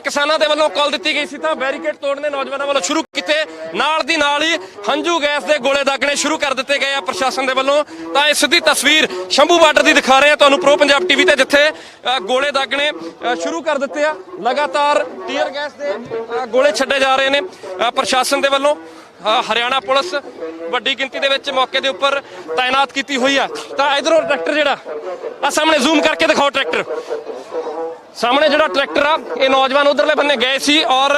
ਕਿਸਾਨਾਂ ਦੇ ਵੱਲੋਂ ਕਾਲ ਦਿੱਤੀ ਗਈ ਸੀ ਤਾਂ ਬੈਰੀਕੇਡ ਤੋੜਨੇ ਨੌਜਵਾਨਾਂ ਵੱਲੋਂ ਸ਼ੁਰੂ ਕੀਤੇ ਨਾਲ ਦੀ ਨਾਲ ਹੀ ਹੰਝੂ ਗੈਸ ਦੇ ਗੋਲੇ ਦਾਗਣੇ ਸ਼ੁਰੂ ਕਰ ਦਿੱਤੇ ਗਏ ਆ ਪ੍ਰਸ਼ਾਸਨ ਦੇ ਵੱਲੋਂ। ਤਾਂ ਇਹ ਸਿੱਧੀ ਤਸਵੀਰ ਸ਼ੰਭੂ ਬਾਰਡਰ ਦੀ ਦਿਖਾ ਰਹੇ ਆ ਤੁਹਾਨੂੰ ਪ੍ਰੋ ਪੰਜਾਬ ਟੀਵੀ ਤੇ, ਜਿੱਥੇ ਗੋਲੇ ਦਾਗਣੇ ਸ਼ੁਰੂ ਕਰ ਦਿੱਤੇ ਆ। ਲਗਾਤਾਰ ਟੀਅਰ ਗੈਸ ਦੇ ਗੋਲੇ ਛੱਡੇ ਜਾ ਰਹੇ ਨੇ ਪ੍ਰਸ਼ਾਸਨ ਦੇ ਵੱਲੋਂ। ਹਰਿਆਣਾ ਪੁਲਿਸ ਵੱਡੀ ਗਿਣਤੀ ਦੇ ਵਿੱਚ ਮੌਕੇ ਦੇ ਉੱਪਰ ਤਾਇਨਾਤ ਕੀਤੀ ਹੋਈ ਆ। ਤਾਂ ਇਧਰੋਂ ਟਰੈਕਟਰ ਜਿਹੜਾ ਆ ਸਾਹਮਣੇ ਜ਼ੂਮ ਕਰਕੇ ਦਿਖਾਓ ਟਰੈਕਟਰ। ਸਾਹਮਣੇ ਜਿਹੜਾ ਟਰੈਕਟਰ ਆ, ਇਹ ਨੌਜਵਾਨ ਉਧਰਲੇ ਬੰਨੇ ਗਏ ਸੀ ਔਰ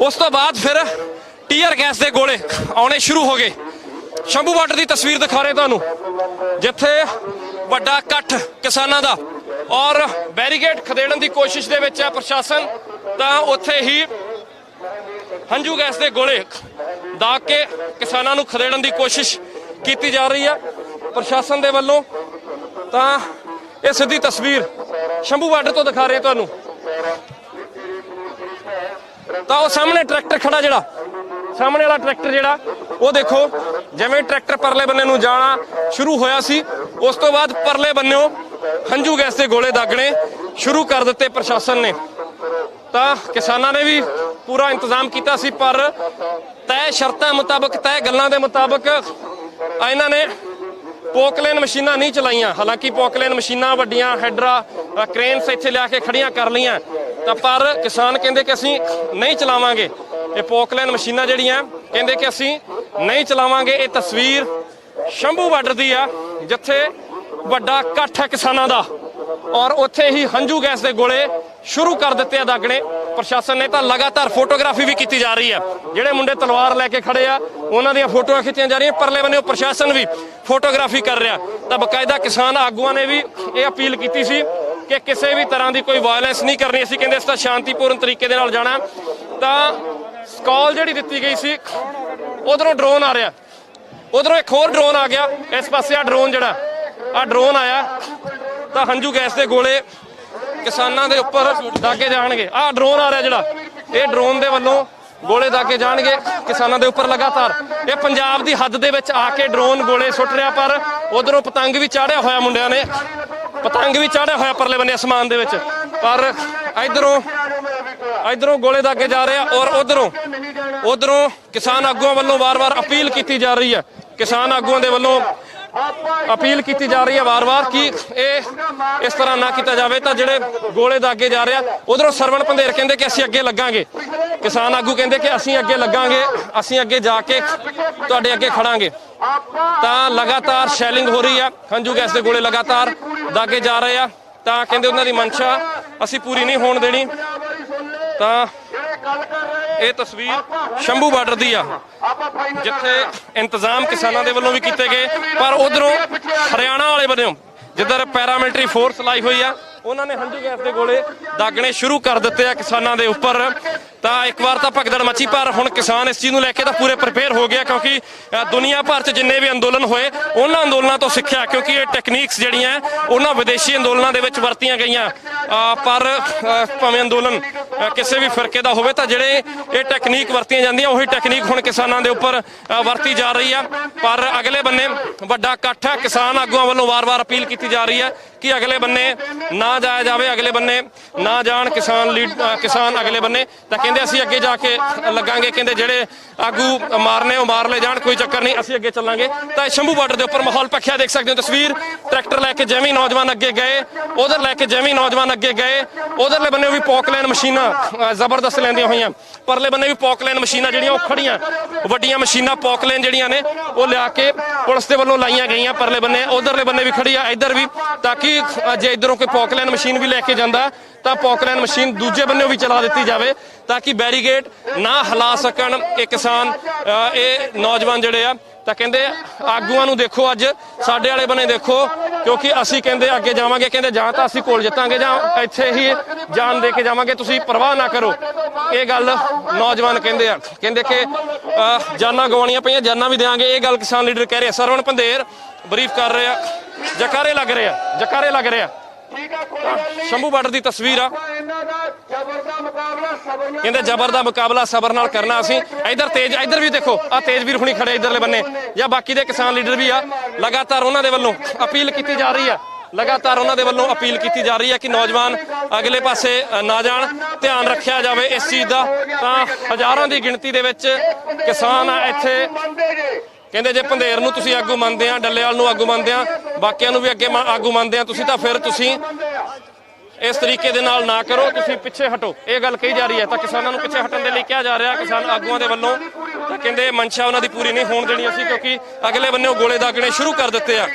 ਉਸ ਤੋਂ ਬਾਅਦ ਫਿਰ ਟੀਅਰ ਗੈਸ ਦੇ ਗੋਲੇ ਆਉਣੇ ਸ਼ੁਰੂ ਹੋ ਗਏ। ਸ਼ੰਭੂ ਬਾਰਡਰ ਦੀ ਤਸਵੀਰ ਦਿਖਾ ਰਹੇ ਤੁਹਾਨੂੰ, ਜਿੱਥੇ ਵੱਡਾ ਇਕੱਠ ਕਿਸਾਨਾਂ ਦਾ ਔਰ ਬੈਰੀਕੇਡ ਖਦੇੜਨ ਦੀ ਕੋਸ਼ਿਸ਼ ਦੇ ਵਿੱਚ ਹੈ ਪ੍ਰਸ਼ਾਸਨ, ਤਾਂ ਉੱਥੇ ਹੀ ਹੰਝੂ ਗੈਸ ਦੇ ਗੋਲੇ ਦਾਗ ਕੇ ਕਿਸਾਨਾਂ ਨੂੰ ਖਦੇੜਨ ਦੀ ਕੋਸ਼ਿਸ਼ ਕੀਤੀ ਜਾ ਰਹੀ ਹੈ। ਪ੍ਰਸ਼ਾਸਨ ਦੇ ਵੱਲੋਂ ਤਾਂ ਇਹ ਸਿੱਧੀ ਤਸਵੀਰ ਸ਼ੰਭੂ ਬਾਰਡਰ ਤੋਂ ਦਿਖਾ ਰਹੇ ਤੁਹਾਨੂੰ। ਤਾਂ ਉਹ ਸਾਹਮਣੇ ਟਰੈਕਟਰ ਖੜਾ ਜਿਹੜਾ, ਸਾਹਮਣੇ ਵਾਲਾ ਟਰੈਕਟਰ ਜਿਹੜਾ, ਉਹ ਦੇਖੋ, ਜਿਵੇਂ ਟਰੈਕਟਰ ਪਰਲੇ ਬੰਨੇ ਨੂੰ ਜਾਣਾ ਸ਼ੁਰੂ ਹੋਇਆ ਸੀ, ਉਸ ਤੋਂ ਬਾਅਦ ਪਰਲੇ ਬੰਨਿਓ ਹੰਝੂ ਗੈਸ ਦੇ ਗੋਲੇ ਦਾਗਣੇ ਸ਼ੁਰੂ ਕਰ ਦਿੱਤੇ ਪ੍ਰਸ਼ਾਸਨ ਨੇ। ਤਾਂ ਕਿਸਾਨਾਂ ਨੇ ਵੀ ਪੂਰਾ ਇੰਤਜ਼ਾਮ ਕੀਤਾ ਸੀ, ਪਰ ਤੈਅ ਸ਼ਰਤਾਂ ਮੁਤਾਬਕ, ਤੈਅ ਗੱਲਾਂ ਦੇ ਮੁਤਾਬਕ ਇਹਨਾਂ ਨੇ ਪੋਕਲੇਨ ਮਸ਼ੀਨਾਂ ਨਹੀਂ ਚਲਾਈਆਂ। ਹਾਲਾਂਕਿ ਪੋਕਲੇਨ ਮਸ਼ੀਨਾਂ ਵੱਡੀਆਂ ਹੈਡਰਾ ਅ, ਕ੍ਰੇਨਸ ਇੱਥੇ ਲਿਆ ਕੇ ਖੜੀਆਂ ਕਰ ਲਈਆਂ। ਤਾਂ ਪਰ ਕਿਸਾਨ ਕਹਿੰਦੇ ਕਿ ਅਸੀਂ ਨਹੀਂ ਚਲਾਵਾਂਗੇ। ਇਹ ਪੋਕਲੇਨ ਮਸ਼ੀਨਾਂ ਜਿਹੜੀਆਂ ਕਹਿੰਦੇ ਕਿ ਅਸੀਂ ਨਹੀਂ ਚਲਾਵਾਂਗੇ। ਇਹ ਤਸਵੀਰ ਸ਼ੰਭੂ ਬਾਰਡਰ ਦੀ ਆ ਜਿੱਥੇ ਵੱਡਾ ਇਕੱਠ ਹੈ ਕਿਸਾਨਾਂ ਦਾ। ਔਰ ਉੱਥੇ ਹੀ ਹੰਝੂ ਗੈਸ ਦੇ ਗੋਲੇ ਸ਼ੁਰੂ ਕਰ ਦਿੱਤੇ ਆ ਦਾਗਣੇ। ਪ੍ਰਸ਼ਾਸਨ ਨੇ ਤਾਂ ਲਗਾਤਾਰ ਫੋਟੋਗ੍ਰਾਫੀ ਵੀ ਕੀਤੀ ਜਾ ਰਹੀ ਹੈ। ਜਿਹੜੇ ਮੁੰਡੇ ਤਲਵਾਰ ਲੈ ਕੇ ਖੜੇ ਆ, ਉਹਨਾਂ ਦੀਆਂ ਫੋਟੋਆਂ ਖਿੱਚੀਆਂ ਜਾ ਰਹੀਆਂ। ਪਰਲੇ ਬੰਨੇ ਉਹ ਪ੍ਰਸ਼ਾਸਨ ਵੀ ਫੋਟੋਗ੍ਰਾਫੀ ਕਰ ਰਿਹਾ। ਤਾਂ ਬਕਾਇਦਾ ਕਿਸਾਨ ਆਗੂਆਂ ਨੇ ਵੀ ਇਹ ਅਪੀਲ ਕੀਤੀ ਸੀ ਕਿ ਕਿਸੇ ਵੀ ਤਰ੍ਹਾਂ ਦੀ ਕੋਈ ਵਾਇਲੈਂਸ ਨਹੀਂ ਕਰਨੀ। ਅਸੀਂ ਕਹਿੰਦੇ ਇਸ ਤਾਂ ਸ਼ਾਂਤੀਪੂਰਨ ਤਰੀਕੇ ਦੇ ਨਾਲ ਜਾਣਾ। ਤਾਂ ਕਾਲ ਜਿਹੜੀ ਦਿੱਤੀ ਗਈ ਸੀ, ਉਧਰੋਂ ਡਰੋਨ ਆ ਰਿਹਾ। ਉਧਰੋਂ ਇੱਕ ਹੋਰ ਡਰੋਨ ਆ ਗਿਆ। ਇਸ ਪਾਸੇ ਆ ਡਰੋਨ ਜਿਹੜਾ। ਆ ਡਰੋਨ ਆਇਆ। ਤਾਂ ਹੰਝੂ ਗੈਸ ਦੇ ਗੋਲੇ ਕਿਸਾਨਾਂ ਦੇ ਉੱਪਰ ਦਾਗੇ ਜਾਣਗੇ। ਆਹ ਡਰੋਨ ਆ ਰਿਹਾ ਜਿਹੜਾ। ਇਹ ਡਰੋਨ ਦੇ ਵੱਲੋਂ ਗੋਲੇ ਦਾਗੇ ਜਾਣਗੇ ਕਿਸਾਨਾਂ ਦੇ ਉੱਪਰ ਲਗਾਤਾਰ। ਇਹ ਪੰਜਾਬ ਦੀ ਹੱਦ ਦੇ ਵਿੱਚ ਆ ਕੇ ਡਰੋਨ ਗੋਲੇ ਸੁੱਟ ਰਿਹਾ, ਪਰ ਉਧਰੋਂ ਪਤੰਗ ਵੀ ਚਾੜਿਆ ਹੋਇਆ ਮੁੰਡਿਆਂ ਨੇ। ਪਤੰਗ ਵੀ ਚਾੜਿਆ ਹੋਇਆ ਪਰਲੇ ਬੰਨੇ ਅਸਮਾਨ ਦੇ ਵਿੱਚ। ਪਰ ਇਧਰੋਂ ਇਧਰੋਂ ਗੋਲੇ ਦਾਗੇ ਜਾ ਰਹੇ ਆ ਔਰ ਉਧਰੋਂ ਉਧਰੋਂ ਕਿਸਾਨ ਆਗੂਆਂ ਵੱਲੋਂ ਵਾਰ-ਵਾਰ ਅਪੀਲ ਕੀਤੀ ਜਾ ਰਹੀ ਹੈ। ਕਿਸਾਨ ਆਗੂਆਂ ਦੇ ਵੱਲੋਂ ਅਪੀਲ ਕੀਤੀ ਜਾ ਰਹੀ ਹੈ ਵਾਰ-ਵਾਰ ਕਿ ਇਹ ਇਸ ਤਰ੍ਹਾਂ ਨਾ ਕੀਤਾ ਜਾਵੇ ਤਾਂ ਜਿਹੜੇ ਗੋਲੇ ਦਾਗੇ ਜਾ ਰਹੇ ਆ ਉਧਰੋਂ ਸਰਵਣ ਪੰਧੇਰ ਕਹਿੰਦੇ ਕਿ ਅਸੀਂ ਅੱਗੇ ਲੱਗਾਂਗੇ। ਕਿਸਾਨ ਆਗੂ ਕਹਿੰਦੇ ਕਿ ਅਸੀਂ ਅੱਗੇ ਲੱਗਾਂਗੇ, ਅਸੀਂ ਅੱਗੇ ਜਾ ਕੇ ਤੁਹਾਡੇ ਅੱਗੇ ਖੜਾਂਗੇ। ਤਾਂ ਲਗਾਤਾਰ ਸ਼ੈਲਿੰਗ ਹੋ ਰਹੀ ਆ, ਖੰਜੂ ਗੈਸ ਦੇ ਗੋਲੇ ਲਗਾਤਾਰ ਦਾਗੇ ਜਾ ਰਹੇ ਆ। ਤਾਂ ਕਹਿੰਦੇ ਉਹਨਾਂ ਦੀ ਮਨਸ਼ਾ ਅਸੀਂ ਪੂਰੀ ਨਹੀਂ ਹੋਣ ਦੇਣੀ। ਤਾਂ ਇਹ ਤਸਵੀਰ ਸ਼ੰਭੂ ਬਾਰਡਰ ਦੀ ਆ। ਜਿੱਥੇ ਇੰਤਜ਼ਾਮ ਕਿਸਾਨਾਂ ਦੇ ਵੱਲੋਂ ਵੀ ਕੀਤੇ ਗਏ ਪਰ ਉਧਰੋਂ ਹਰਿਆਣਾ ਵਾਲੇ ਬੰਨਿਓ ਜਿੱਧਰ ਪੈਰਾਮਿਲਟਰੀ ਫੋਰਸ ਲਾਈ ਹੋਈ ਆ ਉਹਨਾਂ ਨੇ ਹੰਝੂ ਗੈਸ ਦੇ ਗੋਲੇ ਦਾਗਣੇ ਸ਼ੁਰੂ ਕਰ ਦਿੱਤੇ ਆ ਕਿਸਾਨਾਂ ਦੇ ਉੱਪਰ। ਤਾਂ ਇੱਕ ਵਾਰ ਤਾਂ ਭਗਦੜ ਮੱਚੀ ਪਰ ਹੁਣ ਕਿਸਾਨ ਇਸ ਚੀਜ਼ ਨੂੰ ਲੈ ਕੇ ਤਾਂ ਪੂਰੇ ਪ੍ਰਪੇਅਰ ਹੋ ਗਿਆ ਕਿਉਂਕਿ ਅ, ਦੁਨੀਆ ਭਰ 'ਚ ਜਿੰਨੇ ਵੀ ਅੰਦੋਲਨ ਹੋਏ ਉਹਨਾਂ ਅੰਦੋਲਨਾਂ ਤੋਂ ਸਿੱਖਿਆ ਕਿਉਂਕਿ ਇਹ ਟੈਕਨੀਕਸ ਜਿਹੜੀਆਂ ਉਹਨਾਂ ਵਿਦੇਸ਼ੀ ਅੰਦੋਲਨਾਂ ਦੇ ਵਿੱਚ ਵਰਤੀਆਂ ਗਈਆਂ। ਪਰ ਭਾਵੇਂ ਅੰਦੋਲਨ ਕਿਸੇ ਵੀ ਫਿਰਕੇ ਦਾ ਹੋਵੇ ਤਾਂ ਜਿਹੜੇ ਇਹ ਟੈਕਨੀਕ ਵਰਤੀਆਂ ਜਾਂਦੀਆਂ, ਉਹੀ ਟੈਕਨੀਕ ਹੁਣ ਕਿਸਾਨਾਂ ਦੇ ਉੱਪਰ ਵਰਤੀ ਜਾ ਰਹੀ ਆ। ਪਰ ਅਗਲੇ ਬੰਨੇ ਵੱਡਾ ਇਕੱਠ ਹੈ ਕਿਸਾਨ ਆਗੂਆਂ ਵੱਲੋਂ ਵਾਰ-ਵਾਰ ਅਪੀਲ ਕੀਤੀ ਜਾ ਰਹੀ ਹੈ ਕਿ ਅਗਲੇ ਬੰਨੇ ਨਾ ਜਾਇਆ ਜਾਵੇ, ਅਗਲੇ ਬੰਨੇ ਨਾ ਜਾਣ, ਕਿਸਾਨ ਲੀਡ ਕਿਸਾਨ ਅਗਲੇ ਬੰਨੇ। ਤਾਂ ਕਹਿੰਦੇ ਅਸੀਂ ਅੱਗੇ ਜਾ ਕੇ ਲੱਗਾਂਗੇ, ਕਹਿੰਦੇ ਜਿਹੜੇ ਆਗੂ ਮਾਰਨੇ, ਉਹ ਮਾਰ ਲੈ ਜਾਣ, ਕੋਈ ਚੱਕਰ ਨਹੀਂ, ਅਸੀਂ ਅੱਗੇ ਚੱਲਾਂਗੇ। ਤਾਂ ਇਹ ਸ਼ੰਭੂ ਬਾਰਡਰ ਦੇ ਉੱਪਰ ਮਾਹੌਲ ਪੱਖਿਆ ਦੇਖ ਸਕਦੇ ਹੋ ਤਸਵੀਰ। ਟਰੈਕਟਰ ਲੈ ਕੇ ਜਿਵੇਂ ਨੌਜਵਾਨ ਅੱਗੇ ਗਏ, ਉਧਰ ਲੈ ਕੇ ਜਿਵੇਂ ਨੌਜਵਾਨ ਅੱਗੇ ਗਏ, ਉਧਰਲੇ ਬੰਨੇ ਵੀ ਪੌਕਲੈਨ ਮਸ਼ੀਨਾਂ ਅ, ਜ਼ਬਰਦਸਤ ਲੈਂਦੀਆਂ ਹੋਈਆਂ। ਪਰਲੇ ਬੰਨੇ ਵੀ ਪੌਕਲੈਨ ਮਸ਼ੀਨਾਂ ਜਿਹੜੀਆਂ ਉਹ ਖੜੀਆਂ ਵੱਡੀਆਂ ਮਸ਼ੀਨਾਂ ਪੌਕਲੈਨ ਜਿਹੜੀਆਂ ਨੇ ਉਹ ਲਿਆ ਕੇ ਪੁਲਿਸ ਦੇ ਵੱਲੋਂ ਲਾਈਆਂ ਗਈਆਂ ਪਰਲੇ ਬੰਨੇ। ਉਧਰਲੇ ਬੰਨੇ ਵੀ ਖੜੀ ਆ ਇੱਧਰ ਵੀ ਤਾਂ ਕਿ ਜੇ ਇਧਰੋਂ ਕੋਈ ਪੌਕਲੈਨ ਮਸ਼ੀਨ ਵੀ ਲੈ ਕੇ ਜਾਂਦਾ ਤਾਂ ਪੌਕਲੈਨ ਮਸ਼ੀਨ ਦੂਜੇ ਬੰਨੇ ਵੀ ਚਲਾ ਦਿੱਤੀ ਜਾਵੇ ਤਾਂ ਕਿ ਬੈਰੀਗੇਟ ਨਾ ਹਿਲਾ ਸਕਣ ਇਹ ਕਿਸਾਨ ਅ, ਇਹ ਨੌਜਵਾਨ ਜਿਹੜੇ ਆ ਤਾਂ ਕਹਿੰਦੇ ਆਗੂਆਂ ਨੂੰ ਦੇਖੋ ਅੱਜ, ਸਾਡੇ ਵਾਲੇ ਬਣੇ ਦੇਖੋ, ਕਿਉਂਕਿ ਅਸੀਂ ਕਹਿੰਦੇ ਅੱਗੇ ਜਾਵਾਂਗੇ, ਕਹਿੰਦੇ ਜਾਂ ਤਾਂ ਅਸੀਂ ਕੋਲ ਜਿੱਤਾਂਗੇ ਜਾਂ ਇੱਥੇ ਹੀ ਜਾਨ ਦੇ ਕੇ ਜਾਵਾਂਗੇ, ਤੁਸੀਂ ਪਰਵਾਹ ਨਾ ਕਰੋ। ਇਹ ਗੱਲ ਨੌਜਵਾਨ ਕਹਿੰਦੇ ਆ। ਕਹਿੰਦੇ ਕਿ ਜਾਨਾਂ ਗਵਾਉਣੀਆਂ ਪਈਆਂ, ਜਾਨਾਂ ਵੀ ਦੇਾਂਗੇ ਇਹ ਗੱਲ ਕਿਸਾਨ ਲੀਡਰ ਕਹਿ ਰਹੇ ਆ ਸਰਵਣ ਪੰਧੇਰ ਬਰੀਫ ਕਰ ਰਹੇ। ਆ ਜਕਾਰੇ ਲੱਗ ਰਹੇ ਆ ਜਕਾਰੇ ਲੱਗ ਰਹੇ। ਆ ਸ਼ੰਭੂ ਬਾਰਡਰ ਦੀ ਤਸਵੀਰ ਆ। ਕਹਿੰਦੇ ਜ਼ਬਰ ਦਾ ਮੁਕਾਬਲਾ ਸਬਰ ਨਾਲ ਕਰਨਾ ਅਸੀਂ। ਇਧਰ ਤੇਜ ਇਧਰ ਵੀ ਦੇਖੋ ਆ ਤੇਜਵੀਰ ਹੁਣੀ ਖੜੇ ਇਧਰਲੇ ਬੰਨੇ। ਜਾਂ ਬਾਕੀ ਦੇ ਕਿਸਾਨ ਲੀਡਰ ਵੀ ਆ। ਲਗਾਤਾਰ ਉਹਨਾਂ ਦੇ ਵੱਲੋਂ ਅਪੀਲ ਕੀਤੀ ਜਾ ਰਹੀ ਆ। ਲਗਾਤਾਰ ਉਹਨਾਂ ਦੇ ਵੱਲੋਂ ਅਪੀਲ ਕੀਤੀ ਜਾ ਰਹੀ ਹੈ ਕਿ ਨੌਜਵਾਨ ਅਗਲੇ ਪਾਸੇ ਨਾ ਜਾਣ। ਧਿਆਨ ਰੱਖਿਆ ਜਾਵੇ ਇਸ ਚੀਜ਼ ਦਾ। ਤਾਂ ਹਜ਼ਾਰਾਂ ਦੀ ਗਿਣਤੀ ਦੇ ਵਿੱਚ ਕਿਸਾਨ ਆ ਇੱਥੇ ਕਹਿੰਦੇ ਜੇ ਪੰਧੇਰ ਨੂੰ ਤੁਸੀਂ ਆਗੂ ਮੰਨਦੇ ਆ, ਡੱਲੇਵਾਲ ਨੂੰ ਆਗੂ ਮੰਨਦੇ ਆ, ਬਾਕੀਆਂ ਨੂੰ ਵੀ ਅੱਗੇ ਆਗੂ ਮੰਨਦੇ ਆ, ਤੁਸੀਂ ਤਾਂ ਫਿਰ ਤੁਸੀਂ ਇਸ ਤਰੀਕੇ ਦੇ ਨਾਲ ਨਾ ਕਰੋ, ਤੁਸੀਂ ਪਿੱਛੇ ਹਟੋ। ਇਹ ਗੱਲ ਕਹੀ ਜਾ ਰਹੀ ਹੈ, ਤਾਂ ਕਿਸਾਨਾਂ ਨੂੰ ਪਿੱਛੇ ਹਟਣ ਦੇ ਲਈ ਕਿਹਾ ਜਾ ਰਿਹਾ, ਕਿਸਾਨ ਆਗੂਆਂ ਦੇ ਵੱਲੋਂ। ਤਾਂ ਕਹਿੰਦੇ ਮਨਸ਼ਾ ਉਹਨਾਂ ਦੀ ਪੂਰੀ ਨਹੀਂ ਹੋਣ ਦੇਣੀ ਅਸੀਂ, ਕਿਉਂਕਿ ਅਗਲੇ ਬੰਨੇ ਉਹ ਗੋਲੇ ਦਾਗਣੇ ਸ਼ੁਰੂ ਕਰ ਦਿੱਤੇ ਆ।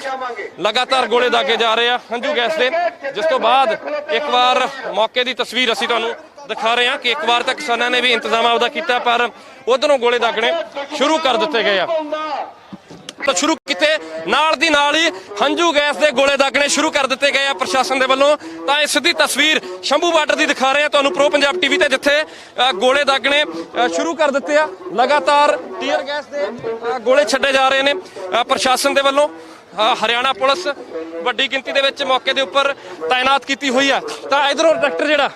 ਲਗਾਤਾਰ ਗੋਲੇ ਦਾਗੇ ਜਾ ਰਹੇ ਆ, ਹੰਝੂ ਗੈਸ ਦੇ। ਜਿਸ ਤੋਂ ਬਾਅਦ ਇੱਕ ਵਾਰ ਮੌਕੇ ਦੀ ਤਸਵੀਰ ਅਸੀਂ ਤੁਹਾਨੂੰ ਦਿਖਾ ਰਹੇ ਹਾਂ ਕਿ ਇੱਕ ਵਾਰ ਤਾਂ ਕਿਸਾਨਾਂ ਨੇ ਵੀ ਇੰਤਜ਼ਾਮ ਆਪਦਾ ਕੀਤਾ ਪਰ ਉਧਰੋਂ ਗੋਲੇ ਦਾਗਣੇ ਸ਼ੁਰੂ ਕਰ ਦਿੱਤੇ ਗਏ ਆ। ਤਾਂ ਸ਼ੁਰੂ ਕੀਤੇ ਨਾਲ ਦੀ ਨਾਲ ਹੀ ਹੰਝੂ ਗੈਸ ਦੇ ਗੋਲੇ ਦਾਗਣੇ ਸ਼ੁਰੂ ਕਰ ਦਿੱਤੇ ਗਏ ਆ ਪ੍ਰਸ਼ਾਸਨ ਦੇ ਵੱਲੋਂ। ਤਾਂ ਇਹ ਸਿੱਧੀ ਤਸਵੀਰ ਸ਼ੰਭੂ ਬਾਰਡਰ ਦੀ ਦਿਖਾ ਰਹੇ ਆ ਤੁਹਾਨੂੰ ਪ੍ਰੋ ਪੰਜਾਬ ਟੀਵੀ ਤੇ ਜਿੱਥੇ ਅ, ਗੋਲੇ ਦਾਗਣੇ ਅ, ਸ਼ੁਰੂ ਕਰ ਦਿੱਤੇ ਆ। ਲਗਾਤਾਰ ਟੀਅਰ ਗੈਸ ਦੇ ਗੋਲੇ ਛੱਡੇ ਜਾ ਰਹੇ ਨੇ ਪ੍ਰਸ਼ਾਸਨ ਦੇ ਵੱਲੋਂ। ਹਰਿਆਣਾ ਪੁਲਿਸ ਵੱਡੀ ਗਿਣਤੀ ਦੇ ਵਿੱਚ ਮੌਕੇ ਦੇ ਉੱਪਰ ਤਾਇਨਾਤ ਕੀਤੀ ਹੋਈ ਆ। ਤਾਂ ਇਧਰੋਂ ਟਰੈਕਟਰ ਜਿਹੜਾ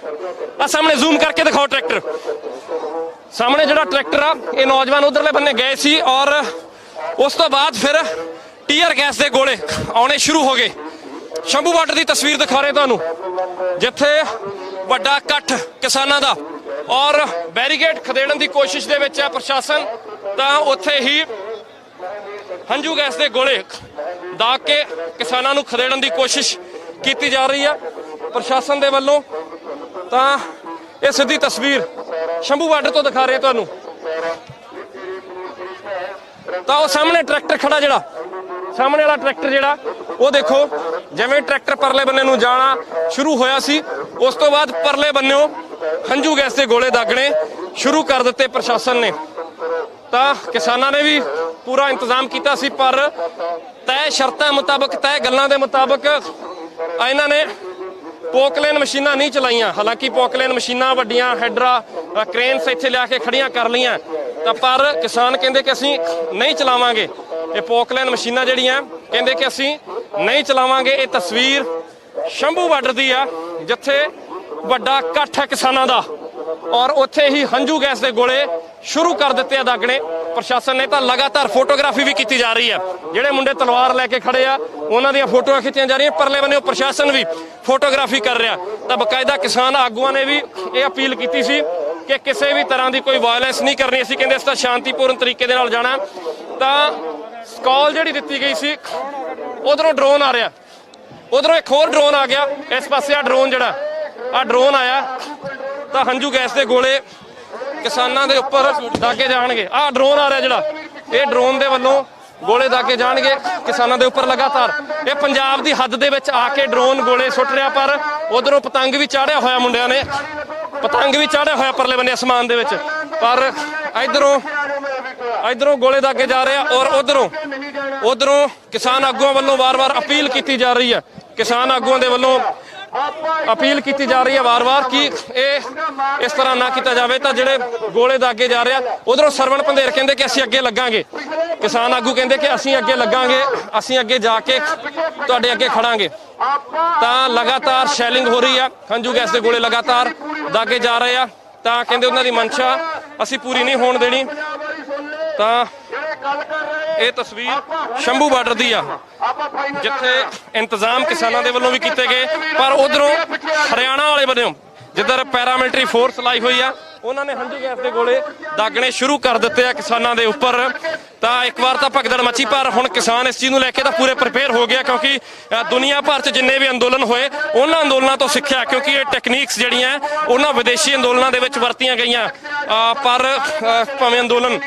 ਆ ਸਾਹਮਣੇ ਜ਼ੂਮ ਕਰਕੇ ਦਿਖਾਓ ਟਰੈਕਟਰ। ਸਾਹਮਣੇ ਜਿਹੜਾ ਟਰੈਕਟਰ ਆ, ਇਹ ਨੌਜਵਾਨ ਉਧਰਲੇ ਬੰਨੇ ਗਏ ਸੀ ਔਰ ਉਸ ਤੋਂ ਬਾਅਦ ਫਿਰ ਟੀਅਰ ਗੈਸ ਦੇ ਗੋਲੇ ਆਉਣੇ ਸ਼ੁਰੂ ਹੋ ਗਏ। ਸ਼ੰਭੂ ਬਾਰਡਰ ਦੀ ਤਸਵੀਰ ਦਿਖਾ ਰਹੇ ਤੁਹਾਨੂੰ। ਜਿੱਥੇ ਵੱਡਾ ਇਕੱਠ ਕਿਸਾਨਾਂ ਦਾ ਔਰ ਬੈਰੀਗੇਡ ਖਦੇੜਨ ਦੀ ਕੋਸ਼ਿਸ਼ ਦੇ ਵਿੱਚ ਹੈ ਪ੍ਰਸ਼ਾਸਨ, ਤਾਂ ਉੱਥੇ ਹੀ ਹੰਝੂ ਗੈਸ ਦੇ ਗੋਲੇ ਦਾਗ ਕੇ ਕਿਸਾਨਾਂ ਨੂੰ ਖਦੇੜਨ ਦੀ ਕੋਸ਼ਿਸ਼ ਕੀਤੀ ਜਾ ਰਹੀ ਹੈ ਪ੍ਰਸ਼ਾਸਨ ਦੇ ਵੱਲੋਂ ਤਾਂ ਇਹ ਸਿੱਧੀ ਤਸਵੀਰ ਸ਼ੰਭੂ ਬਾਰਡਰ ਤੋਂ ਦਿਖਾ ਰਹੇ ਤੁਹਾਨੂੰ। ਤਾਂ ਉਹ ਸਾਹਮਣੇ ਟਰੈਕਟਰ ਖੜਾ ਜਿਹੜਾ, ਸਾਹਮਣੇ ਵਾਲਾ ਟਰੈਕਟਰ ਜਿਹੜਾ, ਉਹ ਦੇਖੋ, ਜਿਵੇਂ ਟਰੈਕਟਰ ਪਰਲੇ ਬੰਨੇ ਨੂੰ ਜਾਣਾ ਸ਼ੁਰੂ ਹੋਇਆ ਸੀ, ਉਸ ਤੋਂ ਬਾਅਦ ਪਰਲੇ ਬੰਨਿਓ ਹੰਝੂ ਗੈਸ ਦੇ ਗੋਲੇ ਦਾਗਣੇ ਸ਼ੁਰੂ ਕਰ ਦਿੱਤੇ ਪ੍ਰਸ਼ਾਸਨ ਨੇ। ਤਾਂ ਕਿਸਾਨਾਂ ਨੇ ਵੀ ਪੂਰਾ ਇੰਤਜ਼ਾਮ ਕੀਤਾ ਸੀ ਪਰ ਤੈਅ ਸ਼ਰਤਾਂ ਮੁਤਾਬਕ ਤੈਅ ਗੱਲਾਂ ਦੇ ਮੁਤਾਬਕ ਇਹਨਾਂ ਨੇ ਪੋਕਲੇਨ ਮਸ਼ੀਨਾਂ ਨਹੀਂ ਚਲਾਈਆਂ। ਹਾਲਾਂਕਿ ਪੋਕਲੇਨ ਮਸ਼ੀਨਾਂ ਵੱਡੀਆਂ ਹੈਡਰਾ ਅ, ਕ੍ਰੇਨਸ ਇੱਥੇ ਲਿਆ ਕੇ ਖੜੀਆਂ ਕਰ ਲਈਆਂ। ਤਾਂ ਪਰ ਕਿਸਾਨ ਕਹਿੰਦੇ ਕਿ ਅਸੀਂ ਨਹੀਂ ਚਲਾਵਾਂਗੇ। ਇਹ ਪੋਕਲੇਨ ਮਸ਼ੀਨਾਂ ਜਿਹੜੀਆਂ ਕਹਿੰਦੇ ਕਿ ਅਸੀਂ ਨਹੀਂ ਚਲਾਵਾਂਗੇ। ਇਹ ਤਸਵੀਰ ਸ਼ੰਭੂ ਬਾਰਡਰ ਦੀ ਆ ਜਿੱਥੇ ਵੱਡਾ ਇਕੱਠ ਹੈ ਕਿਸਾਨਾਂ ਦਾ। ਔਰ ਉੱਥੇ ਹੀ ਹੰਝੂ ਗੈਸ ਦੇ ਗੋਲੇ ਸ਼ੁਰੂ ਕਰ ਦਿੱਤੇ ਆ ਦਾਗਣੇ। ਪ੍ਰਸ਼ਾਸਨ ਨੇ ਤਾਂ ਲਗਾਤਾਰ ਫੋਟੋਗ੍ਰਾਫੀ ਵੀ ਕੀਤੀ ਜਾ ਰਹੀ ਹੈ। ਜਿਹੜੇ ਮੁੰਡੇ ਤਲਵਾਰ ਲੈ ਕੇ ਖੜੇ ਆ, ਉਹਨਾਂ ਦੀਆਂ ਫੋਟੋਆਂ ਖਿੱਚੀਆਂ ਜਾ ਰਹੀਆਂ। ਪਰਲੇ ਬੰਨੇ ਉਹ ਪ੍ਰਸ਼ਾਸਨ ਵੀ ਫੋਟੋਗ੍ਰਾਫੀ ਕਰ ਰਿਹਾ। ਤਾਂ ਬਕਾਇਦਾ ਕਿਸਾਨ ਆਗੂਆਂ ਨੇ ਵੀ ਇਹ ਅਪੀਲ ਕੀਤੀ ਸੀ ਕਿ ਕਿਸੇ ਵੀ ਤਰ੍ਹਾਂ ਦੀ ਕੋਈ ਵਾਇਲੈਂਸ ਨਹੀਂ ਕਰਨੀ। ਅਸੀਂ ਕਹਿੰਦੇ ਇਸ ਤਾਂ ਸ਼ਾਂਤੀਪੂਰਨ ਤਰੀਕੇ ਦੇ ਨਾਲ ਜਾਣਾ। ਤਾਂ ਕਾਲ ਜਿਹੜੀ ਦਿੱਤੀ ਗਈ ਸੀ, ਉਧਰੋਂ ਡਰੋਨ ਆ ਰਿਹਾ। ਉਧਰੋਂ ਇੱਕ ਹੋਰ ਡਰੋਨ ਆ ਗਿਆ। ਇਸ ਪਾਸੇ ਆ ਡਰੋਨ ਜਿਹੜਾ। ਆ ਡਰੋਨ ਆਇਆ। ਤਾਂ ਹੰਝੂ ਗੈਸ ਦੇ ਗੋਲੇ ਕਿਸਾਨਾਂ ਦੇ ਉੱਪਰ ਦਾਗੇ ਜਾਣਗੇ। ਆਹ ਡਰੋਨ ਆ ਰਿਹਾ ਜਿਹੜਾ। ਇਹ ਡਰੋਨ ਦੇ ਵੱਲੋਂ ਗੋਲੇ ਦਾਗੇ ਜਾਣਗੇ ਕਿਸਾਨਾਂ ਦੇ ਉੱਪਰ ਲਗਾਤਾਰ। ਇਹ ਪੰਜਾਬ ਦੀ ਹੱਦ ਦੇ ਵਿੱਚ ਆ ਕੇ ਡਰੋਨ ਗੋਲੇ ਸੁੱਟ ਰਿਹਾ, ਪਰ ਉਧਰੋਂ ਪਤੰਗ ਵੀ ਚਾੜਿਆ ਹੋਇਆ ਮੁੰਡਿਆਂ ਨੇ। ਪਤੰਗ ਵੀ ਚਾੜਿਆ ਹੋਇਆ ਪਰਲੇ ਬੰਨੇ ਅਸਮਾਨ ਦੇ ਵਿੱਚ। ਪਰ ਇਧਰੋਂ ਇਧਰੋਂ ਗੋਲੇ ਦਾਗੇ ਜਾ ਰਹੇ ਆ ਔਰ ਉਧਰੋਂ ਉਧਰੋਂ ਕਿਸਾਨ ਆਗੂਆਂ ਵੱਲੋਂ ਵਾਰ-ਵਾਰ ਅਪੀਲ ਕੀਤੀ ਜਾ ਰਹੀ ਹੈ। ਕਿਸਾਨ ਆਗੂਆਂ ਦੇ ਵੱਲੋਂ ਅਪੀਲ ਕੀਤੀ ਜਾ ਰਹੀ ਹੈ ਵਾਰ-ਵਾਰ ਕਿ ਇਹ ਇਸ ਤਰ੍ਹਾਂ ਨਾ ਕੀਤਾ ਜਾਵੇ ਤਾਂ ਜਿਹੜੇ ਗੋਲੇ ਦਾਗੇ ਜਾ ਰਹੇ ਆ ਉਧਰੋਂ ਸਰਵਣ ਪੰਧੇਰ ਕਹਿੰਦੇ ਕਿ ਅਸੀਂ ਅੱਗੇ ਲੱਗਾਂਗੇ। ਕਿਸਾਨ ਆਗੂ ਕਹਿੰਦੇ ਕਿ ਅਸੀਂ ਅੱਗੇ ਲੱਗਾਂਗੇ, ਅਸੀਂ ਅੱਗੇ ਜਾ ਕੇ ਤੁਹਾਡੇ ਅੱਗੇ ਖੜਾਂਗੇ। ਤਾਂ ਲਗਾਤਾਰ ਸ਼ੈਲਿੰਗ ਹੋ ਰਹੀ ਆ, ਖੰਜੂ ਗੈਸ ਦੇ ਗੋਲੇ ਲਗਾਤਾਰ ਦਾਗੇ ਜਾ ਰਹੇ ਆ। ਤਾਂ ਕਹਿੰਦੇ ਉਹਨਾਂ ਦੀ ਮਨਸ਼ਾ ਅਸੀਂ ਪੂਰੀ ਨਹੀਂ ਹੋਣ ਦੇਣੀ। ਤਾਂ ਇਹ ਤਸਵੀਰ ਸ਼ੰਭੂ ਬਾਰਡਰ ਦੀ ਆ। ਜਿੱਥੇ ਇੰਤਜ਼ਾਮ ਕਿਸਾਨਾਂ ਦੇ ਵੱਲੋਂ ਵੀ ਕੀਤੇ ਗਏ, ਪਰ ਉਧਰੋਂ ਹਰਿਆਣਾ ਵਾਲੇ ਬੰਨਿਓ ਜਿੱਧਰ ਪੈਰਾਮਿਲਟਰੀ ਫੋਰਸ ਲਾਈ ਹੋਈ ਆ, ਉਹਨਾਂ ਨੇ ਹੰਝੂ ਗੈਸ ਦੇ ਗੋਲੇ ਦਾਗਣੇ ਸ਼ੁਰੂ ਕਰ ਦਿੱਤੇ ਆ ਕਿਸਾਨਾਂ ਦੇ ਉੱਪਰ। ਤਾਂ ਇੱਕ ਵਾਰ ਤਾਂ ਭਗਦੜ ਮੱਚੀ, ਪਰ ਹੁਣ ਕਿਸਾਨ ਇਸ ਚੀਜ਼ ਨੂੰ ਲੈ ਕੇ ਤਾਂ ਪੂਰੇ ਪ੍ਰਪੇਅਰ ਹੋ ਗਿਆ, ਕਿਉਂਕਿ ਦੁਨੀਆ ਭਰ 'ਚ ਜਿੰਨੇ ਵੀ ਅੰਦੋਲਨ ਹੋਏ, ਉਹਨਾਂ ਅੰਦੋਲਨਾਂ ਤੋਂ ਸਿੱਖਿਆ, ਕਿਉਂਕਿ ਇਹ ਟੈਕਨੀਕਸ ਜਿਹੜੀਆਂ, ਉਹਨਾਂ ਵਿਦੇਸ਼ੀ ਅੰਦੋਲਨਾਂ ਦੇ ਵਿੱਚ ਵਰਤੀਆਂ ਗਈਆਂ। ਪਰ ਭਾਵੇਂ ਅੰਦੋਲਨ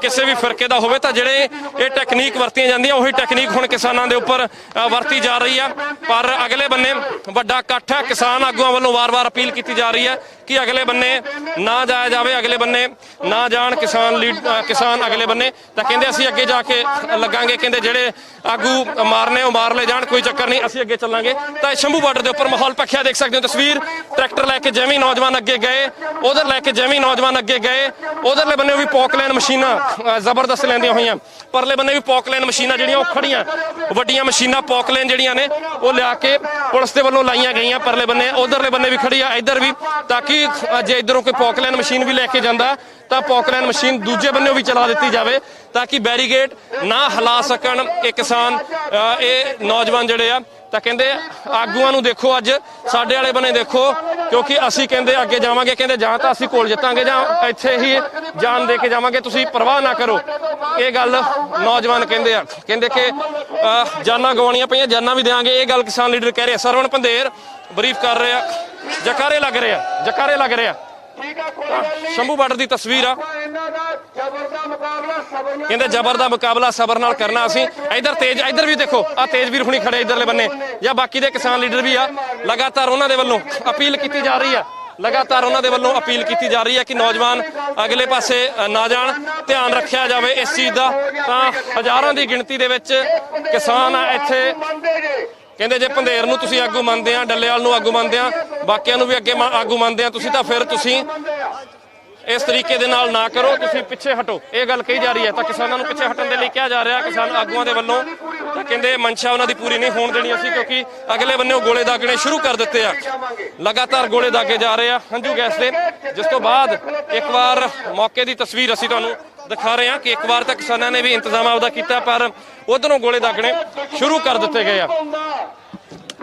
ਕਿਸੇ ਵੀ ਫਿਰਕੇ ਦਾ ਹੋਵੇ, ਤਾਂ ਜਿਹੜੇ ਇਹ ਟੈਕਨੀਕ ਵਰਤੀਆਂ ਜਾਂਦੀਆਂ, ਉਹੀ ਟੈਕਨੀਕ ਹੁਣ ਕਿਸਾਨਾਂ ਦੇ ਉੱਪਰ ਵਰਤੀ ਜਾ ਰਹੀ ਆ। ਪਰ ਅਗਲੇ ਬੰਨੇ ਵੱਡਾ ਇਕੱਠ ਹੈ, ਕਿਸਾਨ ਆਗੂਆਂ ਵੱਲੋਂ ਵਾਰ-ਵਾਰ ਅਪੀਲ ਕੀਤੀ ਜਾ ਰਹੀ ਹੈ ਕਿ ਅਗਲੇ ਬੰਨੇ ਨਾ ਜਾਇਆ ਜਾਵੇ, ਅਗਲੇ ਬੰਨੇ ਨਾ ਜਾਣ ਕਿਸਾਨ ਲੀਡ ਕਿਸਾਨ ਅਗਲੇ ਬੰਨੇ, ਤਾਂ ਕਹਿੰਦੇ ਅਸੀਂ ਅੱਗੇ ਜਾ ਕੇ ਲੱਗਾਂਗੇ। ਕਹਿੰਦੇ ਜਿਹੜੇ ਆਗੂ ਮਾਰਨੇ, ਉਹ ਮਾਰ ਲੈ ਜਾਣ, ਕੋਈ ਚੱਕਰ ਨਹੀਂ, ਅਸੀਂ ਅੱਗੇ ਚੱਲਾਂਗੇ। ਤਾਂ ਸ਼ੰਭੂ ਬਾਰਡਰ ਦੇ ਉੱਪਰ ਮਾਹੌਲ ਪੱਖਿਆ ਦੇਖ ਸਕਦੇ ਹੋ ਤਸਵੀਰ। ਟਰੈਕਟਰ ਲੈ ਕੇ ਜਿਵੇਂ ਨੌਜਵਾਨ ਅੱਗੇ ਗਏ, ਉਧਰ ਲੈ ਕੇ ਜਿਵੇਂ ਨੌਜਵਾਨ ਅੱਗੇ ਗਏ। ਉਧਰਲੇ ਬੰਨੇ ਵੀ ਪੌਕਲੈਨ ਮਸ਼ੀਨਾਂ ਜ਼ਬਰਦਸਤ ਲੈਂਦੀਆਂ ਹੋਈਆਂ। ਪਰਲੇ ਬੰਨੇ ਵੀ ਪੌਕਲੈਨ ਮਸ਼ੀਨਾਂ ਜਿਹੜੀਆਂ, ਉਹ ਖੜੀਆਂ ਵੱਡੀਆਂ ਮਸ਼ੀਨਾਂ ਪੌਕਲੈਨ ਜਿਹੜੀਆਂ ਨੇ, ਉਹ ਲਿਆ ਕੇ ਪੁਲਿਸ ਦੇ ਵੱਲੋਂ ਲਾਈਆਂ ਗਈਆਂ ਪਰਲੇ ਬੰਨੇ। ਉਧਰਲੇ ਬੰਨੇ ਵੀ ਖੜੀ ਆ, ਇੱਧਰ ਵੀ, ਤਾਂ ਕਿ ਜੇ ਇੱਧਰੋਂ ਕੋਈ ਪੌਕਲੈਨ ਮਸ਼ੀਨ ਵੀ ਲੈ ਕੇ ਜਾਂਦਾ ਤਾਂ ਪੌਕਲੈਨ ਮਸ਼ੀਨ ਦੂਜੇ ਬੰਨਿਓ ਵੀ ਚਲਾ ਦਿੱਤੀ ਜਾਵੇ ਤਾਂ ਕਿ ਬੈਰੀਗੇਟ ਨਾ ਹਿਲਾ ਸਕਣ ਇਹ ਕਿਸਾਨ ਇਹ ਨੌਜਵਾਨ ਜਿਹੜੇ ਆ, ਤਾਂ ਕਹਿੰਦੇ ਆਗੂਆਂ ਨੂੰ ਦੇਖੋ ਅੱਜ, ਸਾਡੇ ਵਾਲੇ ਬਣੇ ਦੇਖੋ, ਕਿਉਂਕਿ ਅਸੀਂ ਕਹਿੰਦੇ ਅੱਗੇ ਜਾਵਾਂਗੇ, ਕਹਿੰਦੇ ਜਾਂ ਤਾਂ ਅਸੀਂ ਕੋਲ ਜਿੱਤਾਂਗੇ ਜਾਂ ਇੱਥੇ ਹੀ ਜਾਨ ਦੇ ਕੇ ਜਾਵਾਂਗੇ, ਤੁਸੀਂ ਪਰਵਾਹ ਨਾ ਕਰੋ। ਇਹ ਗੱਲ ਨੌਜਵਾਨ ਕਹਿੰਦੇ ਆ। ਕਹਿੰਦੇ ਕਿ ਜਾਨਾਂ ਗਵਾਉਣੀਆਂ ਪਈਆਂ, ਜਾਨਾਂ ਵੀ ਦੇਾਂਗੇ ਇਹ ਗੱਲ ਕਿਸਾਨ ਲੀਡਰ ਕਹਿ ਰਹੇ ਆ ਸਰਵਣ ਪੰਧੇਰ ਬਰੀਫ ਕਰ ਰਹੇ। ਆ ਜਕਾਰੇ ਲੱਗ ਰਹੇ ਆ ਜਕਾਰੇ ਲੱਗ ਰਹੇ। ਆ ਸ਼ੰਭੂ ਬਾਰਡਰ ਦੀ ਤਸਵੀਰ ਆ। ਕਹਿੰਦੇ ਜ਼ਬਰ ਦਾ ਮੁਕਾਬਲਾ ਸਬਰ ਨਾਲ ਕਰਨਾ ਅਸੀਂ। ਇਧਰ ਤੇਜ ਇਧਰ ਵੀ ਦੇਖੋ ਆ ਤੇਜਵੀਰ ਹੁਣੀ ਖੜੇ ਇਧਰਲੇ ਬੰਨੇ। ਜਾਂ ਬਾਕੀ ਦੇ ਕਿਸਾਨ ਲੀਡਰ ਵੀ ਆ। ਲਗਾਤਾਰ ਉਹਨਾਂ ਦੇ ਵੱਲੋਂ ਅਪੀਲ ਕੀਤੀ ਜਾ ਰਹੀ ਆ। ਲਗਾਤਾਰ ਉਹਨਾਂ ਦੇ ਵੱਲੋਂ ਅਪੀਲ ਕੀਤੀ ਜਾ ਰਹੀ ਹੈ ਕਿ ਨੌਜਵਾਨ ਅਗਲੇ ਪਾਸੇ ਨਾ ਜਾਣ। ਧਿਆਨ ਰੱਖਿਆ ਜਾਵੇ ਇਸ ਚੀਜ਼ ਦਾ। ਤਾਂ ਹਜ਼ਾਰਾਂ ਦੀ ਗਿਣਤੀ ਦੇ ਵਿੱਚ ਕਿਸਾਨ ਆ ਇੱਥੇ। ਕਹਿੰਦੇ ਜੇ ਪੰਧੇਰ ਨੂੰ ਤੁਸੀਂ ਆਗੂ ਮੰਨਦੇ ਆ, ਡੱਲੇਵਾਲ ਨੂੰ ਆਗੂ ਮੰਨਦੇ ਆ, ਬਾਕੀਆਂ ਨੂੰ ਵੀ ਅੱਗੇ ਆਗੂ ਮੰਨਦੇ ਆ, ਤੁਸੀਂ ਤਾਂ ਫਿਰ ਤੁਸੀਂ ਇਸ ਤਰੀਕੇ ਦੇ ਨਾਲ ਨਾ ਕਰੋ, ਤੁਸੀਂ ਪਿੱਛੇ ਹਟੋ। ਇਹ ਗੱਲ ਕਹੀ ਜਾ ਰਹੀ ਹੈ, ਤਾਂ ਕਿਸਾਨਾਂ ਨੂੰ ਪਿੱਛੇ ਹਟਣ ਦੇ ਲਈ ਕਿਹਾ ਜਾ ਰਿਹਾ, ਕਿਸਾਨ ਆਗੂਆਂ ਦੇ ਵੱਲੋਂ। ਤਾਂ ਕਹਿੰਦੇ ਮਨਸ਼ਾ ਉਹਨਾਂ ਦੀ ਪੂਰੀ ਨਹੀਂ ਹੋਣ ਦੇਣੀ ਅਸੀਂ, ਕਿਉਂਕਿ ਅਗਲੇ ਬੰਨੇ ਉਹ ਗੋਲੇ ਦਾਗਣੇ ਸ਼ੁਰੂ ਕਰ ਦਿੱਤੇ ਆ। ਲਗਾਤਾਰ ਗੋਲੇ ਦਾਗੇ ਜਾ ਰਹੇ ਆ, ਹੰਝੂ ਗੈਸ ਦੇ। ਜਿਸ ਤੋਂ ਬਾਅਦ ਇੱਕ ਵਾਰ ਮੌਕੇ ਦੀ ਤਸਵੀਰ ਅਸੀਂ ਤੁਹਾਨੂੰ ਦਿਖਾ ਰਹੇ ਹਾਂ ਕਿ ਇੱਕ ਵਾਰ ਤਾਂ ਕਿਸਾਨਾਂ ਨੇ ਵੀ ਇੰਤਜ਼ਾਮ ਆਪਦਾ ਕੀਤਾ ਪਰ ਉਧਰੋਂ ਗੋਲੇ ਦਾਗਣੇ ਸ਼ੁਰੂ ਕਰ ਦਿੱਤੇ ਗਏ ਆ।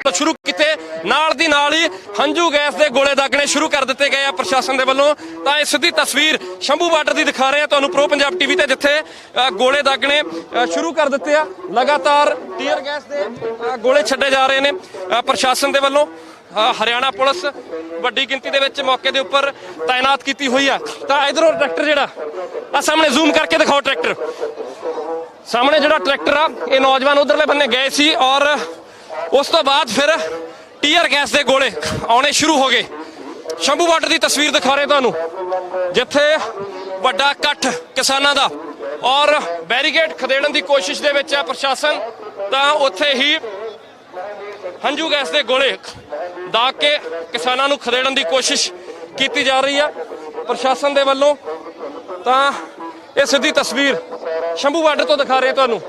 ਤਾਂ ਸ਼ੁਰੂ ਕੀਤੇ ਨਾਲ ਦੀ ਨਾਲ ਹੀ ਹੰਝੂ ਗੈਸ ਦੇ ਗੋਲੇ ਦਾਗਣੇ ਸ਼ੁਰੂ ਕਰ ਦਿੱਤੇ ਗਏ ਆ ਪ੍ਰਸ਼ਾਸਨ ਦੇ ਵੱਲੋਂ। ਤਾਂ ਇਹ ਸਿੱਧੀ ਤਸਵੀਰ ਸ਼ੰਭੂ ਬਾਰਡਰ ਦੀ ਦਿਖਾ ਰਹੇ ਆ ਤੁਹਾਨੂੰ ਪ੍ਰੋ ਪੰਜਾਬ ਟੀਵੀ ਤੇ ਜਿੱਥੇ ਅ, ਗੋਲੇ ਦਾਗਣੇ ਸ਼ੁਰੂ ਕਰ ਦਿੱਤੇ ਆ। ਲਗਾਤਾਰ ਟੀਅਰ ਗੈਸ ਦੇ ਗੋਲੇ ਛੱਡੇ ਜਾ ਰਹੇ ਨੇ ਪ੍ਰਸ਼ਾਸਨ ਦੇ ਵੱਲੋਂ। ਹਰਿਆਣਾ ਪੁਲਿਸ ਵੱਡੀ ਗਿਣਤੀ ਦੇ ਵਿੱਚ ਮੌਕੇ ਦੇ ਉੱਪਰ ਤਾਇਨਾਤ ਕੀਤੀ ਹੋਈ ਆ। ਤਾਂ ਇਧਰੋਂ ਟਰੈਕਟਰ ਜਿਹੜਾ ਆ ਸਾਹਮਣੇ ਜ਼ੂਮ ਕਰਕੇ ਦਿਖਾਓ ਟਰੈਕਟਰ। ਸਾਹਮਣੇ ਜਿਹੜਾ ਟਰੈਕਟਰ ਆ, ਇਹ ਨੌਜਵਾਨ ਉਧਰਲੇ ਬੰਨੇ ਗਏ ਸੀ ਔਰ ਉਸ ਤੋਂ ਬਾਅਦ ਫਿਰ ਟੀਅਰ ਗੈਸ ਦੇ ਗੋਲੇ ਆਉਣੇ ਸ਼ੁਰੂ ਹੋ ਗਏ। ਸ਼ੰਭੂ ਬਾਰਡਰ ਦੀ ਤਸਵੀਰ ਦਿਖਾ ਰਹੇ ਤੁਹਾਨੂੰ। ਜਿੱਥੇ ਵੱਡਾ ਇਕੱਠ ਕਿਸਾਨਾਂ ਦਾ ਔਰ ਬੈਰੀਗੇਡ ਖਦੇੜਨ ਦੀ ਕੋਸ਼ਿਸ਼ ਦੇ ਵਿੱਚ ਹੈ ਪ੍ਰਸ਼ਾਸਨ, ਤਾਂ ਉੱਥੇ ਹੀ ਹੰਝੂ ਗੈਸ ਦੇ ਗੋਲੇ ਦਾਗ ਕੇ ਕਿਸਾਨਾਂ ਨੂੰ ਖਦੇੜਨ ਦੀ ਕੋਸ਼ਿਸ਼ ਕੀਤੀ ਜਾ ਰਹੀ ਹੈ ਪ੍ਰਸ਼ਾਸਨ ਦੇ ਵੱਲੋਂ ਤਾਂ ਇਹ ਸਿੱਧੀ ਤਸਵੀਰ ਸ਼ੰਭੂ ਬਾਰਡਰ ਤੋਂ ਦਿਖਾ ਰਹੇ ਤੁਹਾਨੂੰ।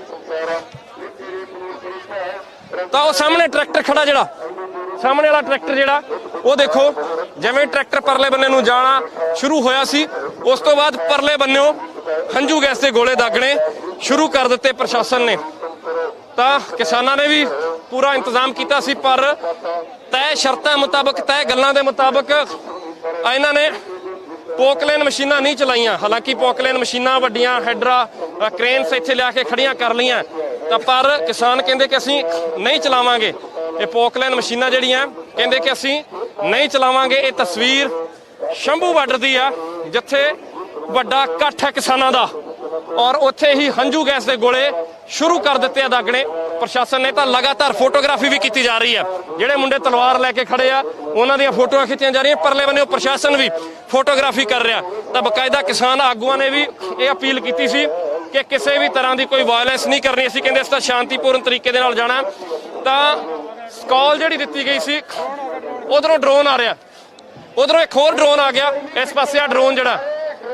ਤਾਂ ਉਹ ਸਾਹਮਣੇ ਟਰੈਕਟਰ ਖੜਾ ਜਿਹੜਾ, ਸਾਹਮਣੇ ਵਾਲਾ ਟਰੈਕਟਰ ਜਿਹੜਾ, ਉਹ ਦੇਖੋ, ਜਿਵੇਂ ਟਰੈਕਟਰ ਪਰਲੇ ਬੰਨੇ ਨੂੰ ਜਾਣਾ ਸ਼ੁਰੂ ਹੋਇਆ ਸੀ, ਉਸ ਤੋਂ ਬਾਅਦ ਪਰਲੇ ਬੰਨਿਓ ਹੰਝੂ ਗੈਸ ਦੇ ਗੋਲੇ ਦਾਗਣੇ ਸ਼ੁਰੂ ਕਰ ਦਿੱਤੇ ਪ੍ਰਸ਼ਾਸਨ ਨੇ। ਤਾਂ ਕਿਸਾਨਾਂ ਨੇ ਵੀ ਪੂਰਾ ਇੰਤਜ਼ਾਮ ਕੀਤਾ ਸੀ ਪਰ ਤੈਅ ਸ਼ਰਤਾਂ ਮੁਤਾਬਕ ਤੈਅ ਗੱਲਾਂ ਦੇ ਮੁਤਾਬਕ ਇਹਨਾਂ ਨੇ ਪੋਕਲੇਨ ਮਸ਼ੀਨਾਂ ਨਹੀਂ ਚਲਾਈਆਂ। ਹਾਲਾਂਕਿ ਪੋਕਲੇਨ ਮਸ਼ੀਨਾਂ ਵੱਡੀਆਂ ਹੈਡਰਾ ਅ, ਕ੍ਰੇਨਸ ਇੱਥੇ ਲਿਆ ਕੇ ਖੜੀਆਂ ਕਰ ਲਈਆਂ। ਤਾਂ ਪਰ ਕਿਸਾਨ ਕਹਿੰਦੇ ਕਿ ਅਸੀਂ ਨਹੀਂ ਚਲਾਵਾਂਗੇ। ਇਹ ਪੋਕਲੇਨ ਮਸ਼ੀਨਾਂ ਜਿਹੜੀਆਂ ਕਹਿੰਦੇ ਕਿ ਅਸੀਂ ਨਹੀਂ ਚਲਾਵਾਂਗੇ। ਇਹ ਤਸਵੀਰ ਸ਼ੰਭੂ ਬਾਰਡਰ ਦੀ ਆ ਜਿੱਥੇ ਵੱਡਾ ਇਕੱਠ ਹੈ ਕਿਸਾਨਾਂ ਦਾ। ਔਰ ਉੱਥੇ ਹੀ ਹੰਝੂ ਗੈਸ ਦੇ ਗੋਲੇ ਸ਼ੁਰੂ ਕਰ ਦਿੱਤੇ ਆ ਦਾਗਣੇ। ਪ੍ਰਸ਼ਾਸਨ ਨੇ ਤਾਂ ਲਗਾਤਾਰ ਫੋਟੋਗ੍ਰਾਫੀ ਵੀ ਕੀਤੀ ਜਾ ਰਹੀ ਹੈ। ਜਿਹੜੇ ਮੁੰਡੇ ਤਲਵਾਰ ਲੈ ਕੇ ਖੜੇ ਆ, ਉਹਨਾਂ ਦੀਆਂ ਫੋਟੋਆਂ ਖਿੱਚੀਆਂ ਜਾ ਰਹੀਆਂ। ਪਰਲੇ ਬੰਨੇ ਉਹ ਪ੍ਰਸ਼ਾਸਨ ਵੀ ਫੋਟੋਗ੍ਰਾਫੀ ਕਰ ਰਿਹਾ। ਤਾਂ ਬਕਾਇਦਾ ਕਿਸਾਨ ਆਗੂਆਂ ਨੇ ਵੀ ਇਹ ਅਪੀਲ ਕੀਤੀ ਸੀ ਕਿ ਕਿਸੇ ਵੀ ਤਰ੍ਹਾਂ ਦੀ ਕੋਈ ਵਾਇਲੈਂਸ ਨਹੀਂ ਕਰਨੀ। ਅਸੀਂ ਕਹਿੰਦੇ ਇਸ ਤਾਂ ਸ਼ਾਂਤੀਪੂਰਨ ਤਰੀਕੇ ਦੇ ਨਾਲ ਜਾਣਾ। ਤਾਂ ਕਾਲ ਜਿਹੜੀ ਦਿੱਤੀ ਗਈ ਸੀ, ਉਧਰੋਂ ਡਰੋਨ ਆ ਰਿਹਾ। ਉਧਰੋਂ ਇੱਕ ਹੋਰ ਡਰੋਨ ਆ ਗਿਆ। ਇਸ ਪਾਸੇ ਆ ਡਰੋਨ ਜਿਹੜਾ।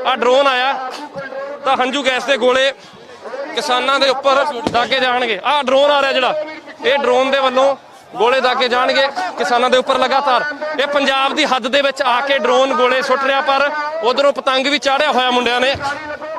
ਆ ਡਰੋਨ ਆਇਆ। ਤਾਂ ਹੰਝੂ ਗੈਸ ਦੇ ਗੋਲੇ ਕਿਸਾਨਾਂ ਦੇ ਉੱਪਰ ਦਾਗੇ ਜਾਣਗੇ। ਆਹ ਡਰੋਨ ਆ ਰਿਹਾ ਜਿਹੜਾ। ਇਹ ਡਰੋਨ ਦੇ ਵੱਲੋਂ ਗੋਲੇ ਦਾਗੇ ਜਾਣਗੇ ਕਿਸਾਨਾਂ ਦੇ ਉੱਪਰ ਲਗਾਤਾਰ। ਇਹ ਪੰਜਾਬ ਦੀ ਹੱਦ ਦੇ ਵਿੱਚ ਆ ਕੇ ਡਰੋਨ ਗੋਲੇ ਸੁੱਟ ਰਿਹਾ ਪਰ ਉਧਰੋਂ ਪਤੰਗ ਵੀ ਚਾੜਿਆ ਹੋਇਆ ਮੁੰਡਿਆਂ ਨੇ।